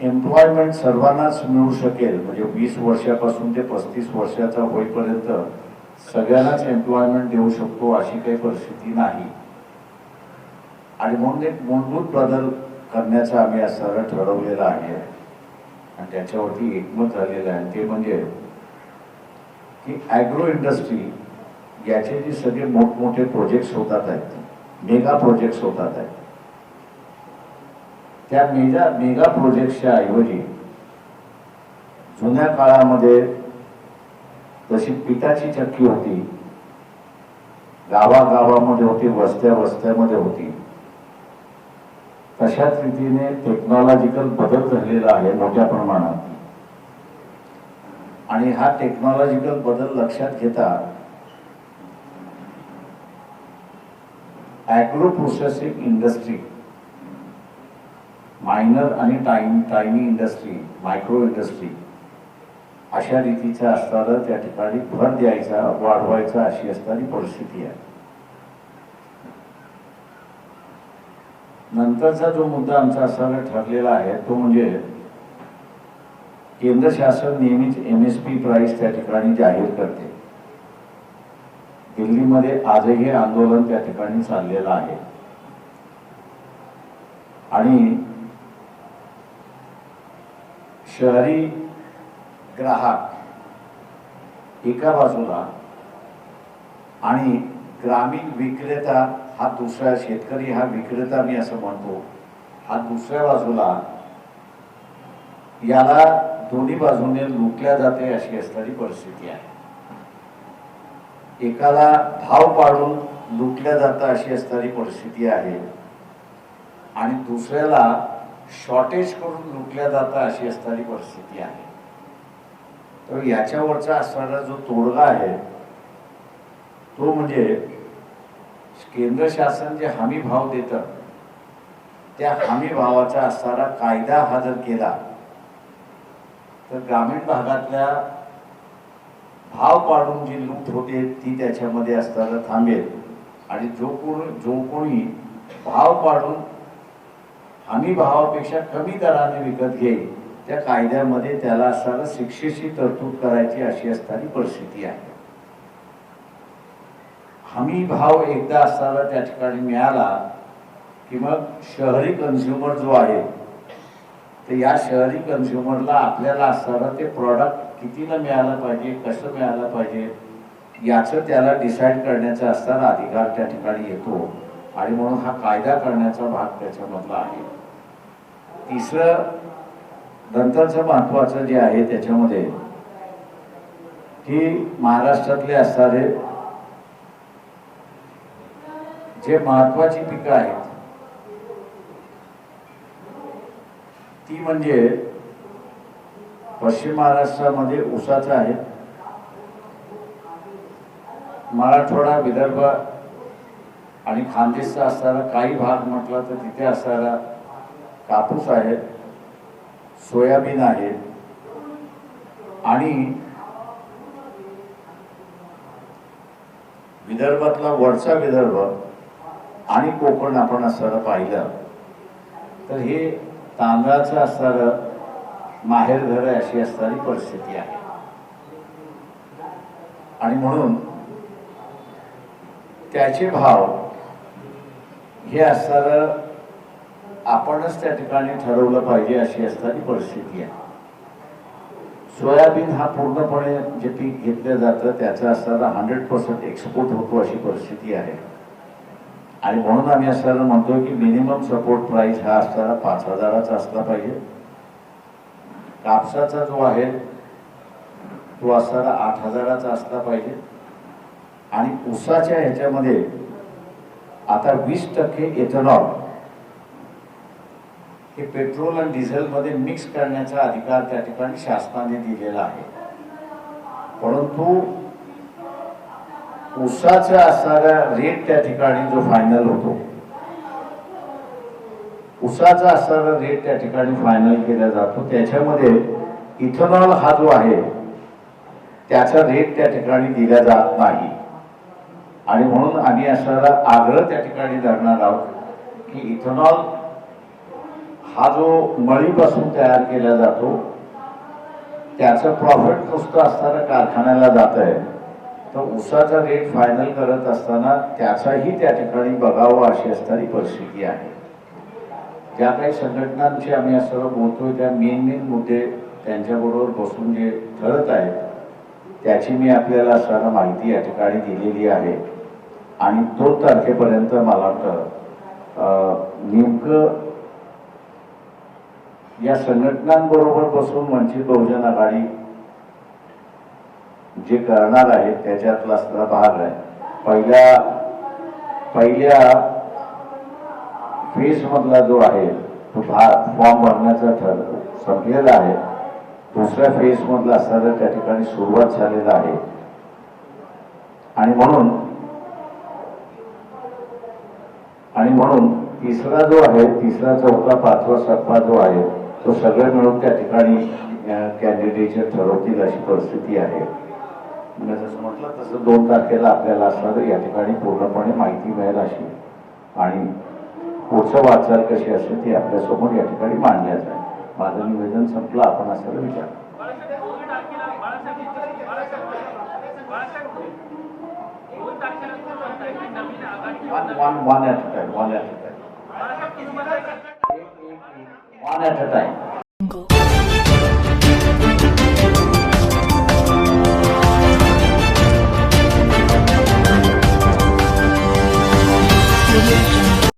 Employment सर्वांनाच मिळू शकेल. म्हणजे वीस वर्षापासून ते पस्तीस वर्षाचा होईपर्यंत सगळ्यांनाच एम्प्लॉयमेंट देऊ शकतो अशी काही परिस्थिती नाही. आणि म्हणून एक मूलभूत बदल करण्याचा आम्ही आज सरळ ठरवलेला आहे. आणि त्याच्यावरती एकमत झालेलं आहे. ते म्हणजे की ॲग्रो इंडस्ट्री याचे जे सगळे मोठमोठे प्रोजेक्ट्स होतात आहेत मेगा प्रोजेक्ट्स होतात आहेत. त्या मेगा मेगा प्रोजेक्टच्या ऐवजी जुन्या काळामध्ये जशी पिठाची चक्की होती गावागावामध्ये होती वस्त्या वस्त्यामध्ये होती तशाच रीतीने टेक्नॉलॉजिकल बदल झालेला आहे मोठ्या प्रमाणात. आणि हा टेक्नॉलॉजिकल बदल लक्षात घेता ॲग्रो प्रोसेसिंग इंडस्ट्री मायनर आणि time tiny industry micro industry अशा रीतीच्या असताना त्या ठिकाणी भर द्यायचा वाढवायचा अशी असणारी परिस्थिती आहे. नंतरचा जो मुद्दा आमचा असताना ठरलेला आहे तो म्हणजे केंद्र शासन नेहमीच एम एस पी प्राईस त्या ठिकाणी जाहीर करते. दिल्लीमध्ये आजही हे आंदोलन त्या ठिकाणी चाललेलं आहे. आणि शहरी ग्राहक एका बाजूला आणि ग्रामीण विक्रेता हा दुसरा शेतकरी हा विक्रेता मी असं म्हणतो हा दुसऱ्या बाजूला याला दोन्ही बाजूने लुटल्या जाते अशी असणारी परिस्थिती आहे. एकाला भाव पाडून लुटल्या जातं अशी असणारी परिस्थिती आहे. आणि दुसऱ्याला शॉर्टेज करून लुटल्या जाता अशी असणारी परिस्थिती आहे. तर याच्यावरचा असणारा जो तोडगा आहे तो म्हणजे केंद्र शासन जे हमी भाव देतं त्या हमी भावाचा असणारा कायदा हा जर केला तर ग्रामीण भागातल्या भाव पाडून जी लूट होते ती त्याच्यामध्ये असताना थांबेल. आणि जो कोण जो कोणी भाव पाडून हमी भावापेक्षा कमी दराने विकत घेईल. त्या कायद्यामध्ये त्याला असताना शिक्षेची तरतूद करायची अशी असणारी परिस्थिती आहे. हमी भाव एकदा असताना त्या ठिकाणी मिळाला की मग शहरी कन्झ्युमर जो आहे तर या शहरी कन्झ्युमरला आपल्याला असताना ते प्रॉडक्ट कितीला मिळालं पाहिजे कसं मिळालं पाहिजे याचं त्याला डिसाईड करण्याचा असताना अधिकार त्या ठिकाणी येतो. आणि म्हणून हा कायदा करण्याचा भाग त्याच्यामधला आहे. तिसरं नंतरचं महत्वाचं जे आहे त्याच्यामध्ये की महाराष्ट्रातले असणारे जे महत्वाची पिकं आहेत ती म्हणजे पश्चिम महाराष्ट्रामध्ये ऊसाचं आहे मराठवाडा विदर्भ आणि खानदेशचा असणारा काही भाग म्हटला तर तिथे असणारा कापूस आहे सोयाबीन आहे आणि विदर्भातला वरचा विदर्भ आणि कोकण आपण असताना पाहिलं तर हे तांदळाचं असणारं माहेर घर अशी असणारी परिस्थिती आहे. आणि म्हणून त्याचे भाव हे असणारं आपणच त्या ठिकाणी ठरवलं पाहिजे अशी असणारी परिस्थिती आहे. सोयाबीन हा पूर्णपणे जे पीक घेतलं जातं त्याचा असणारा हंड्रेड पर्सेंट एक्सपोर्ट होतो अशी परिस्थिती आहे. आणि म्हणून आम्ही असताना म्हणतोय की मिनिमम सपोर्ट प्राइस हा असताना पाच हजाराचा असला पाहिजे. कापसाचा जो आहे तो असणारा आठ हजाराचा असला पाहिजे. आणि ऊसाच्या ह्याच्यामध्ये आता वीस टक्के इथेनॉल हे पेट्रोल आणि डिझेलमध्ये मिक्स करण्याचा अधिकार त्या ठिकाणी शासनाने दिलेला आहे. परंतु ऊसाचा असणारा रेट त्या ठिकाणी जो फायनल होतो ऊसाचा असणारा रेट त्या ठिकाणी फायनल केला जातो. त्याच्यामध्ये इथेनॉल हा जो आहे त्याचा रेट त्या ठिकाणी दिला जात नाही. आणि म्हणून आम्ही असणारा आग्रह त्या ठिकाणी धरणार आहोत की इथेनॉल हा जो मळीपासून तयार केला जातो त्याचं प्रॉफिट नुसतं असताना कारखान्याला जात आहे तर ऊसाचा रेट फायनल करत असताना त्याचाही त्या ठिकाणी बघावं अशी असणारी परिस्थिती आहे. ज्या काही संघटनांशी आम्ही असं सर्व बोलतोय त्या मेन मेन मुद्दे त्यांच्याबरोबर बसून जे ठरत आहेत त्याची मी आपल्याला सर्व माहिती या ठिकाणी दिलेली आहे. आणि दोन तारखेपर्यंत मला वाटतं नेमकं या संघटनांबरोबर बसून वंचित बहुजन आघाडी जे करणार आहे त्याच्यातला असणारा भाग आहे. पहिल्या पहिल्या फेजमधला जो आहे तो फॉर्म भरण्याचा ठर संपलेला आहे. दुसऱ्या फेज मधला असणारा त्या ठिकाणी सुरुवात झालेला आहे. आणि म्हणून आणि म्हणून तिसरा जो आहे तिसरा चौथा पाचवा सातवा जो आहे तो सगळे मिळून त्या ठिकाणी कॅन्डिडेट ठरवतील अशी परिस्थिती आहे. मी जसं म्हटलं तसं दोन तारखेला आपल्याला असणार या ठिकाणी पूर्णपणे माहिती मिळेल अशी. आणि पुढचं वाटचाल कशी असेल ती आपल्यासमोर या ठिकाणी मांडण्यात आहे माझं निवेदन संपलं आपण असं विचार. One one one at a time one at a time honor to time.